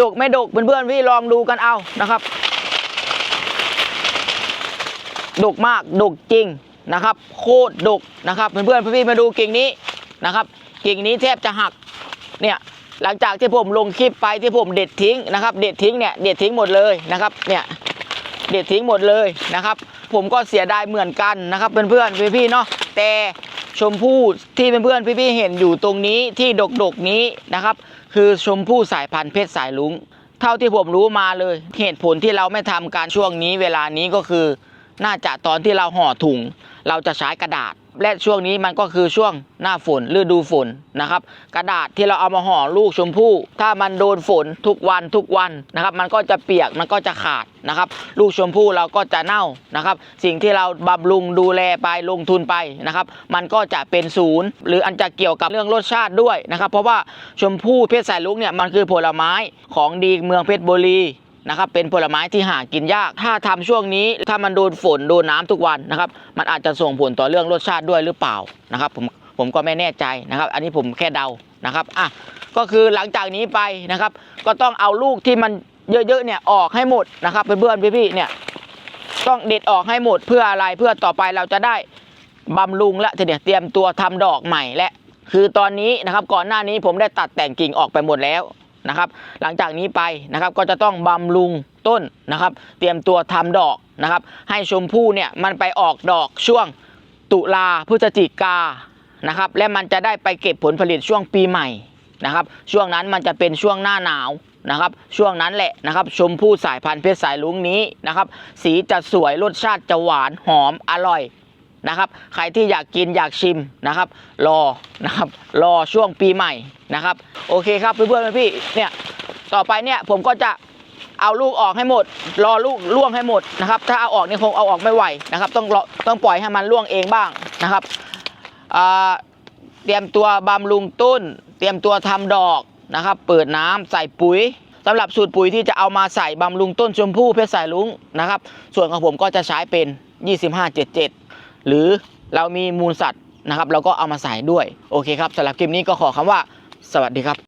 ดกไม่ดกเพื่อนๆพี่ลองดูกันเอานะครับ ดกมากดกจริงนะครับ โคตรดกนะครับเพื่อนๆพี่มาดูกิ่งนี้นะครับ กิ่งนี้แทบจะหักเนี่ยหลังจากที่ผมลงคลิปไปที่ผมเด็ดทิ้งนะครับ เด็ดทิ้งเนี่ยเด็ดทิ้งหมดเลยนะครับเนี่ยเด็ดทิ้งหมดเลยนะครับ ผมก็เสียดายเหมือนกันนะครับเพื่อนๆพี่ๆเนาะแต่ ชมพู่ที่เพื่อนๆพี่ๆเห็นอยู่ตรงนี้ที่ดกๆนี้นะครับ คือชมพู่สายพันธุ์เพชรสายลุงเท่าที่ผมรู้มาเลย เหตุผลที่เราไม่ทำการช่วงนี้เวลานี้ก็คือ น่าจะตอนที่เราห่อถุง เราจะใช้กระดาษ และช่วงนี้มันก็คือช่วงหน้าฝนฤดูฝนนะครับ กระดาษที่เราเอามาห่อลูกชมพู่ถ้ามันโดนฝนทุกวันทุกวันนะครับ มันก็จะเปียกมันก็จะขาดนะครับ ลูกชมพู่เราก็จะเน่านะครับ สิ่งที่เราบำรุงดูแลไปลงทุนไปนะครับ มันก็จะเป็นศูนย์ หรืออันจะเกี่ยวกับเรื่องรสชาติด้วยนะครับ เพราะว่าชมพู่เพชรสายลุงเนี่ยมันคือผลไม้ของดีเมืองเพชรบุรี นะครับเป็นผลไม้ที่หากินยาก ถ้าทำช่วงนี้ถ้ามันโดนฝนโดนน้ำทุกวันนะครับ มันอาจจะส่งผลต่อเรื่องรสชาติด้วยหรือเปล่านะครับ ผมผมก็ไม่แน่ใจนะครับ อันนี้ผมแค่เดานะครับอะก็คือหลังจากนี้ไปนะครับ ก็ต้องเอาลูกที่มันเยอะๆเนี่ยออกให้หมดนะครับเพื่อนๆพี่ๆเนี่ยต้องเด็ดออกให้หมดเพื่ออะไรเพื่อต่อไปเราจะได้บำรุงและเดียวเตรียมตัวทำดอกใหม่และ คือตอนนี้นะครับก่อนหน้านี้ผมได้ตัดแต่งกิ่งออกไปหมดแล้ว นะครับ หลังจากนี้ไปนะครับก็จะต้องบำรุงต้นนะครับ เตรียมตัวทำดอกนะครับ ให้ชมพู่เนี่ยมันไปออกดอกช่วงตุลาพฤศจิกานะครับ และมันจะได้ไปเก็บผลผลิตช่วงปีใหม่นะครับ ช่วงนั้นมันจะเป็นช่วงหน้าหนาวนะครับ ช่วงนั้นแหละนะครับ ชมพู่สายพันธุ์เพชรสายลุงนี้นะครับ สีจะสวยรสชาติจะหวานหอมอร่อย นะครับ ใครที่อยากกินอยากชิมนะครับ รอนะครับ รอช่วงปีใหม่นะครับ โอเคครับเพื่อนๆพี่เนี่ยต่อไปเนี่ยผมก็จะเอาลูกออกให้หมด รอลูกล่วงให้หมดนะครับ ถ้าเอาออกนี่คงเอาออกไม่ไหวนะครับ ต้องรอต้องปล่อยให้มันล่วงเองบ้างนะครับเตรียมตัวบำรุงต้น เตรียมตัวทำดอกนะครับ เปิดน้ำใส่ปุ๋ยสำหรับสูตรปุ๋ยที่จะเอามาใส่บำรุงต้นชมพู่เพชรสายลุงนะครับ ส่วนของผมก็จะใช้เป็น 2577 หรือเรามีมูลสัตว์นะครับ เราก็เอามาใส่ด้วยโอเคครับสำหรับคลิปนี้ก็ขอคำว่าสวัสดีครับ